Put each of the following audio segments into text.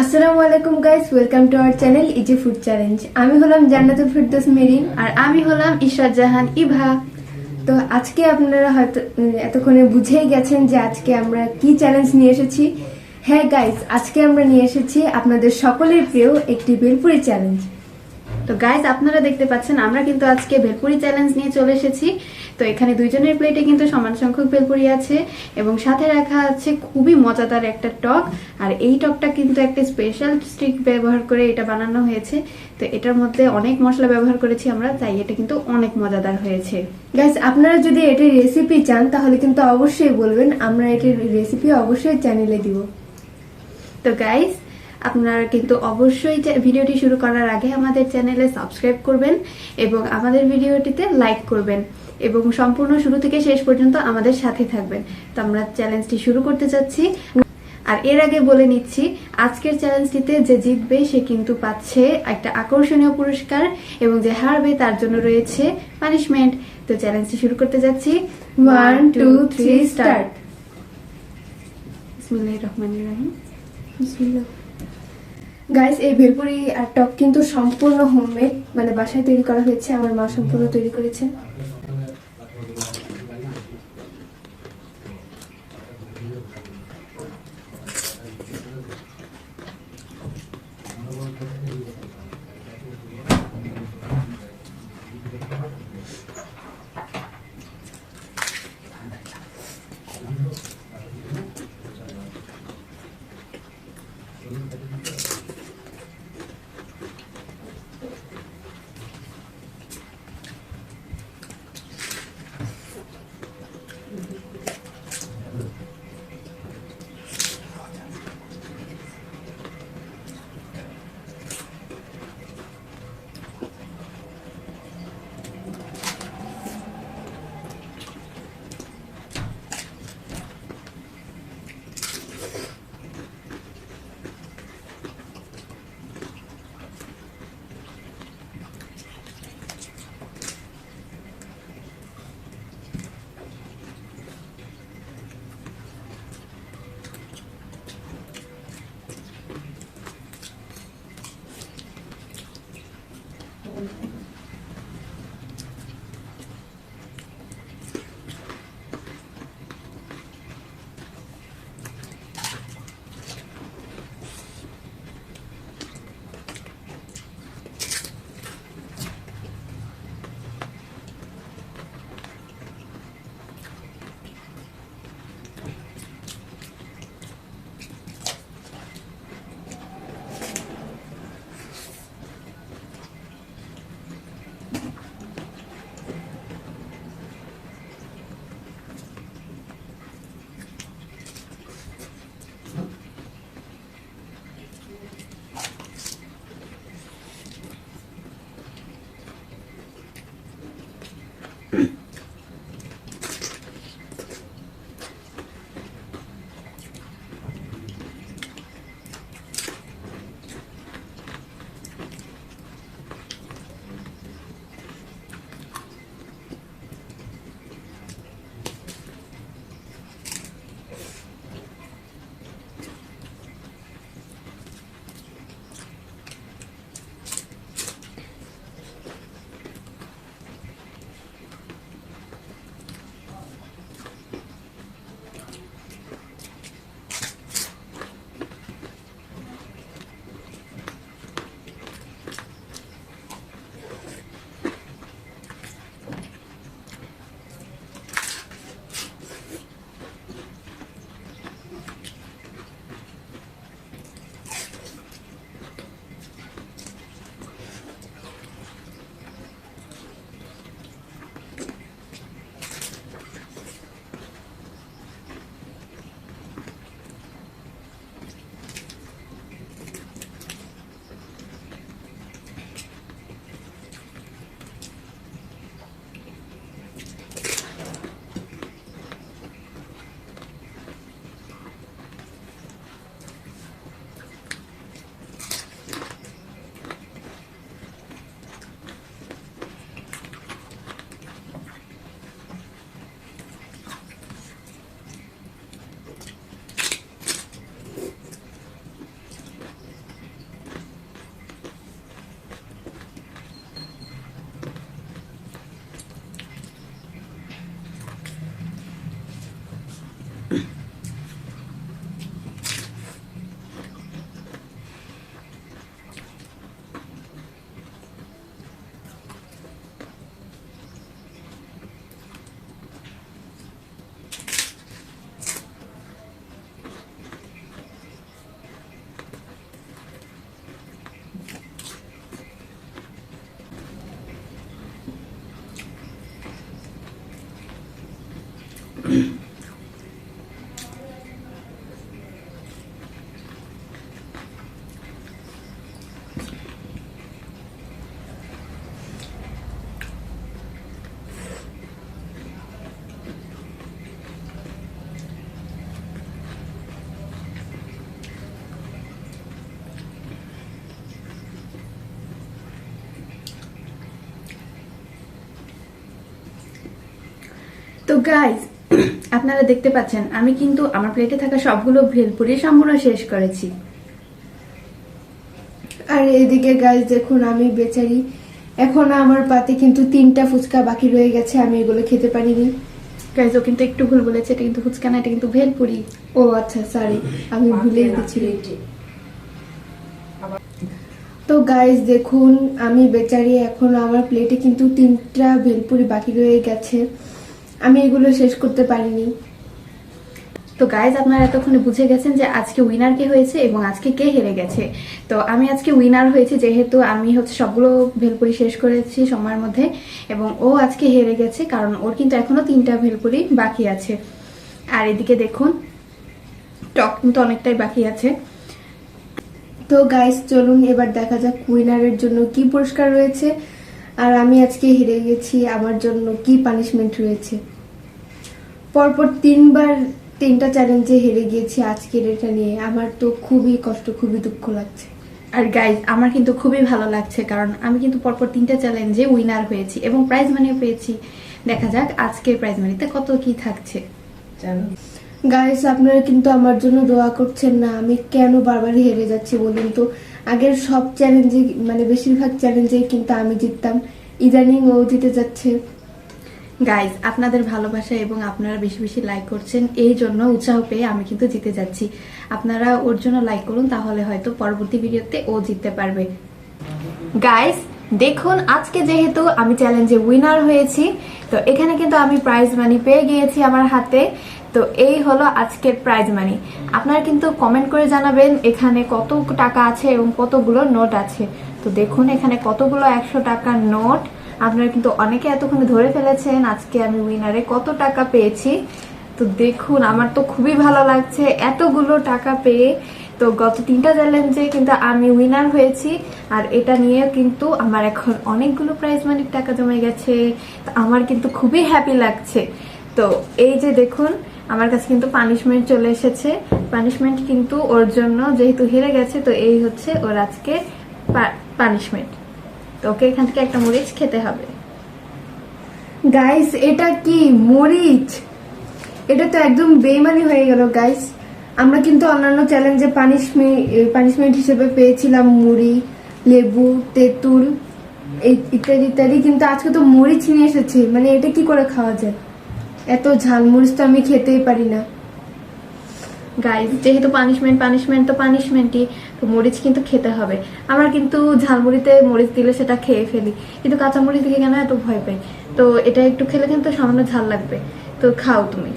আসসালামু আলাইকুম guys welcome to our channel easy food challenge আমি হলাম জান্নাতুল ফিরদোস মেরিন আর আমি হলাম ইশরাত জাহান ইভা। তো আজকে আপনারা হয়তো এতক্ষণে বুঝেই গেছেন যে আজকে আমরা কি চ্যালেঞ্জ নিয়ে এসেছি। হ্যাঁ গাইস আজকে আমরা নিয়ে এসেছি আপনাদের সকলের প্রিয় একটি বেলপুরি চ্যালেঞ্জ তো গাইজ আপনারা দেখতে পাচ্ছেন, আমরা কিন্তু আজকে ভেলপুরি চ্যালেঞ্জ নিয়ে চলে এসেছি। তো এখানে দুইজনের প্লেটে কিন্তু সমান সংখ্যক ভেলপুরি আছে এবং সাথে রাখা আছে খুবই মজাদার একটা টক। আর এই টকটা কিন্তু একটা স্পেশাল স্টিক ব্যবহার করে এটা বানানো হয়েছে। তো এটার মধ্যে অনেক মশলা ব্যবহার করেছি আমরা, তাই এটা কিন্তু অনেক মজাদার হয়েছে। গাইজ আপনারা যদি এটির রেসিপি চান, তাহলে কিন্তু অবশ্যই বলবেন, আমরা এটির রেসিপি অবশ্যই চ্যানেলে দিব। তো গাইস আপনারা কিন্তু অবশ্যই ভিডিওটি শুরু করার আগে আমাদের চ্যানেলে সাবস্ক্রাইব করবেন এবং আমাদের ভিডিওটিতে লাইক করবেন এবং সম্পূর্ণ শুরু থেকে শেষ পর্যন্ত আমাদের সাথে থাকবেন। তো আমরা চ্যালেঞ্জটি শুরু করতে যাচ্ছি আর এর আগে বলে নিচ্ছি আজকের চ্যালেঞ্জটিতে যে জিতবে সে কিন্তু পাচ্ছে একটা আকর্ষণীয় পুরস্কার এবং যে হারবে তার জন্য রয়েছে পানিশমেন্ট। তো চ্যালেঞ্জটি শুরু করতে যাচ্ছি ওয়ান টু থ্রি স্টার্ট বিসমিল্লাহির রহমানির রহিম। গাইস এই ভেলপুরি আর টক কিন্তু সম্পূর্ণ হোমমেড মানে বাসায় তৈরি করা হয়েছে, আমার মা সম্পূর্ণ তৈরি So guys, গাইজ আপনারা দেখতে পাচ্ছেন আমি কিন্তু আমার প্লেটে থাকা সবগুলো ভেলপুরি সম্পূর্ণ শেষ করেছি। আর এদিকে গাইস দেখুন আমি বেচারি এখন আমার পাতে কিন্তু তিনটা ফুচকা বাকি রয়ে গেছে আমি এগুলো খেতে পারিনি। গাইজ ও কিন্তু একটু ভুল বলেছে এটা কিন্তু ফুচকা না এটা কিন্তু ভেলপুরি। ও আচ্ছা সরি আমি ভুলে গেছি। তো গাইস দেখুন আমি বেচারি এখন আমার প্লেটে কিন্তু তিনটা ভেলপুরি বাকি রয়ে গেছে। আমি এগুলো শেষ করতে পারিনি। তো গাইজ আপনারা এতক্ষণে বুঝে গেছেন যে আজকে উইনার কে হয়েছে এবং আজকে কে হেরে গেছে। তো আমি আজকে উইনার হয়েছি যেহেতু আমি হচ্ছে সবগুলো ভেলপুরি শেষ করেছি সময়ের মধ্যে এবং ও আজকে হেরে গেছে কারণ ওর কিন্তু এখনও তিনটা ভেলপুরি বাকি আছে। আর এদিকে দেখুন, টক কিন্তু অনেকটাই বাকি আছে। তো গাইস চলুন এবার দেখা যাক উইনারের জন্য কি পুরস্কার রয়েছে। আর আমি আজকে হেরে গেছি আমার জন্য কি পানিশমেন্ট রয়েছে? পরপর তিনবার তিনটা চ্যালেঞ্জে হেরে গিয়েছি আজকের এটা নিয়ে। আমার তো খুবই কষ্ট খুবই দুঃখ লাগছে। আর গাইজ আমার কিন্তু খুবই ভালো লাগছে কারণ আমি কিন্তু পরপর তিনটা চ্যালেঞ্জে উইনার হয়েছি এবং প্রাইজ মানিও পেয়েছি। দেখা যাক আজকের প্রাইজ মানিতে কত কি থাকছে। গাইস আপনারা কিন্তু আমার জন্য দোয়া করছেন না আমি কেন বারবার হেরে যাচ্ছি বলুন তো? আগের সব চ্যালেঞ্জে মানে বেশিরভাগ চ্যালেঞ্জে কিন্তু আমি জিততাম। ইদানিং ও জিতে যাচ্ছে। গাইজ আপনাদের ভালোবাসা এবং আপনারা বেশি বেশি লাইক করছেন, এই জন্য উৎসাহ পেয়ে আমি কিন্তু জিতে যাচ্ছি। আপনারা ওর জন্য লাইক করুন, তাহলে হয়তো পরবর্তী ভিডিওতে ও জিততে পারবে। গাইজ দেখুন, আজকে যেহেতু আমি চ্যালেঞ্জে উইনার হয়েছি, তো এখানে কিন্তু আমি প্রাইজ মানি পেয়ে গিয়েছি আমার হাতে। তো এই হলো আজকের প্রাইজ মানি আপনারা কিন্তু কমেন্ট করে জানাবেন এখানে কত টাকা আছে এবং কতগুলো নোট আছে। তো দেখুন এখানে কতগুলো একশো টাকার নোট আপনারা কিন্তু অনেকে এতক্ষণ ধরে ফেলেছেন আজকে আমি উইনারে কত টাকা পেয়েছি। তো দেখুন, আমার তো খুবই ভালো লাগছে এতগুলো টাকা পেয়ে। তো গত তিনটা চ্যালেঞ্জে কিন্তু আমি উইনার হয়েছি। আর এটা নিয়ে কিন্তু আমার এখন অনেকগুলো প্রাইজ মানির টাকা জমে গেছে। আমার কিন্তু খুবই হ্যাপি লাগছে। তো এই যে দেখুন, আমার কাছে কিন্তু পানিশমেন্ট চলে এসেছে। পানিশমেন্ট কিন্তু ওর জন্য যেহেতু হেরে গেছে, তো এই হচ্ছে ওর আজকে পানিশমেন্ট তো ওকে এখান থেকে একটা মরিচ খেতে হবে। গাইস এটা কি মরিচ? এটা তো একদম বেমানি হয়ে গেল গাইস আমরা কিন্তু অন্যান্য চ্যালেঞ্জে পানিশমেন্ট পানিশমেন্ট হিসেবে পেয়েছিলাম মুড়ি, লেবু, তেঁতুল ইত্যাদি ইত্যাদি, কিন্তু আজকে তো মরিচ নিয়ে এসেছে। মানে এটা কি করে খাওয়া যায়? এত ঝাল মরিচ তো আমি খেতেই পারি না। গাইজ যেহেতু পানিশমেন্ট পানিশমেন্ট তো পানিশমেন্টই তো মরিচ কিন্তু খেতে হবে। আমার কিন্তু ঝালমুড়িতে মরিচ দিলে সেটা খেয়ে ফেলি। কিন্তু কাঁচামরিচ দিকে কেন এত ভয় পাই? তো এটা একটু খেলে কিন্তু সামান্য ঝাল লাগবে। তো খাও তুমি।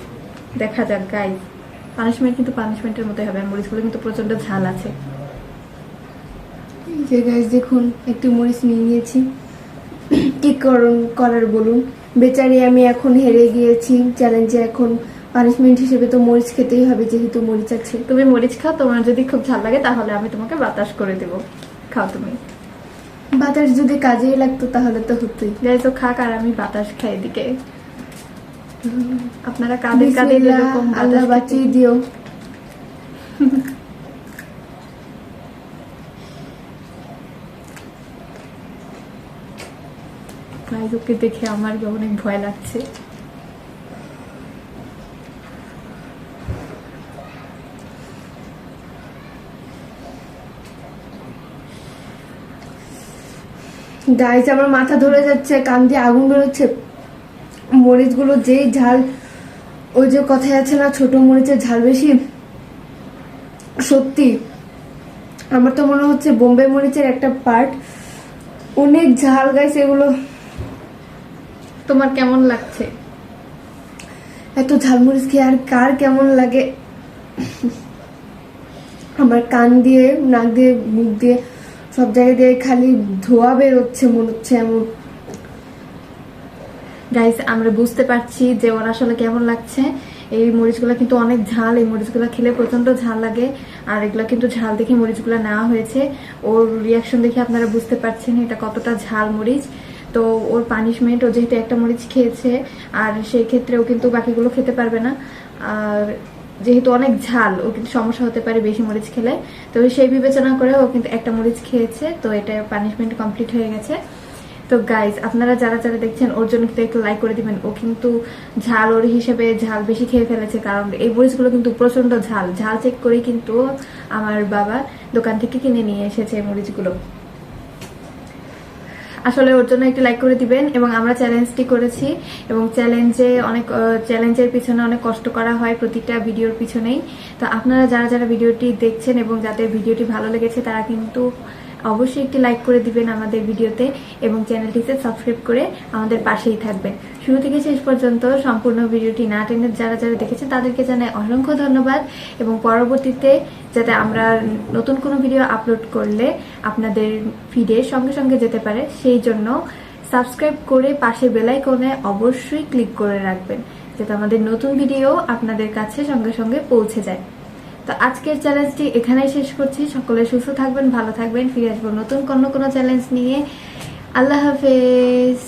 দেখা যাক গাইজ পানিশমেন্ট কিন্তু পানিশমেন্টের মতোই হবে। আর মরিচগুলো কিন্তু প্রচণ্ড ঝাল আছে। যে গাইস দেখুন একটু মরিচ নিয়ে নিয়েছি। কি করুন করার বলুন। বেচারি আমি এখন হেরে গিয়েছি। চ্যালেঞ্জে এখন পানিশমেন্ট হিসেবে তো মরিচ খেতেই হবে যেহেতু মরিচ আছে। তুমি মরিচ খাও তোমার যদি খুব ঝাল লাগে তাহলে আমি তোমাকে বাতাস করে দেবো। খাও তুমি। বাতাস যদি কাজেই লাগতো তাহলে তো হতোই। যাই তো খাক আর আমি বাতাস খাই এদিকে। আপনারা কাদের বিসমিল্লাহ, এরকম আল্লাহ বাঁচিয়ে দিও। গাইজ ওকে দেখে আমার অনেক ভয় লাগছে। গাইস আমার মাথা ধরে যাচ্ছে, কান দিয়ে আগুন বেরোচ্ছে মরিচগুলো যেই ঝাল, ওই যে কথায় আছে না, ছোট মরিচের ঝাল বেশি। সত্যি, আমার তো মনে হচ্ছে বোম্বে মরিচের একটা পার্ট অনেক ঝাল গাইছে এগুলো তোমার কেমন লাগছে? এত ঝালমরিচ খেয়ে আর কার কেমন লাগে? আমার কান দিয়ে, নাক দিয়ে, মুখ দিয়ে, সব জায়গা দিয়ে খালি ধোয়া বেরোচ্ছে, মনে হচ্ছে এমন। গাইস আমরা বুঝতে পারছি যে ওর আসলে কেমন লাগছে। এই মরিচগুলো কিন্তু অনেক ঝাল, এই মরিচগুলো খেলে প্রচণ্ড ঝাল লাগে। আর এগুলো কিন্তু ঝাল দেখে মরিচগুলো নেওয়া হয়েছে। ওর রিয়াকশন দেখে আপনারা বুঝতে পারছেন এটা কতটা ঝাল মরিচ। তো ওর পানিশমেন্ট ও যেহেতু একটা মরিচ খেয়েছে, আর সেই ক্ষেত্রে ও কিন্তু বাকিগুলো খেতে পারবে না। আর যেহেতু অনেক ঝাল, ও কিন্তু সমস্যা হতে পারে বেশি মরিচ খেলে। তো সেই বিবেচনা করে ও কিন্তু একটা মরিচ খেয়েছে, তো এটা পানিশমেন্ট কমপ্লিট হয়ে গেছে। তো গাইজ আপনারা যারা যারা দেখছেন, ওর জন্য কিন্তু একটু লাইক করে দিবেন। ও কিন্তু ঝাল ওর হিসেবে ঝাল বেশি খেয়ে ফেলেছে, কারণ এই মরিচগুলো কিন্তু প্রচণ্ড ঝাল। ঝাল চেক করে কিন্তু আমার বাবা দোকান থেকে কিনে নিয়ে এসেছে এই মরিচগুলো। আসলে ওর জন্য একটু লাইক করে দিবেন এবং আমরা চ্যালেঞ্জটি করেছি এবং চ্যালেঞ্জে অনেক চ্যালেঞ্জের পিছনে অনেক কষ্ট করা হয় প্রতিটা ভিডিওর পিছনেই। তো আপনারা যারা যারা ভিডিওটি দেখছেন এবং যাদের ভিডিওটি ভালো লেগেছে, তারা কিন্তু অবশ্যই একটি লাইক করে দিবেন আমাদের ভিডিওতে এবং চ্যানেলটিতে সাবস্ক্রাইব করে আমাদের পাশেই থাকবেন। শুরু থেকে শেষ পর্যন্ত সম্পূর্ণ ভিডিওটি না টেনে যারা যারা দেখেছেন তাদেরকে জানাই অসংখ্য ধন্যবাদ এবং পরবর্তীতে যাতে আমরা নতুন কোনো ভিডিও আপলোড করলে আপনাদের ফিডে সঙ্গে সঙ্গে যেতে পারে, সেই জন্য সাবস্ক্রাইব করে পাশে বেলাইকনে অবশ্যই ক্লিক করে রাখবেন, যাতে আমাদের নতুন ভিডিও আপনাদের কাছে সঙ্গে সঙ্গে পৌঁছে যায়। তো আজকের চ্যালেঞ্জটি এখানেই শেষ করছি। সকলে সুস্থ থাকবেন, ভালো থাকবেন। ফিরে আসব নতুন কোনো কোনো চ্যালেঞ্জ নিয়ে। আল্লাহ হাফেজ।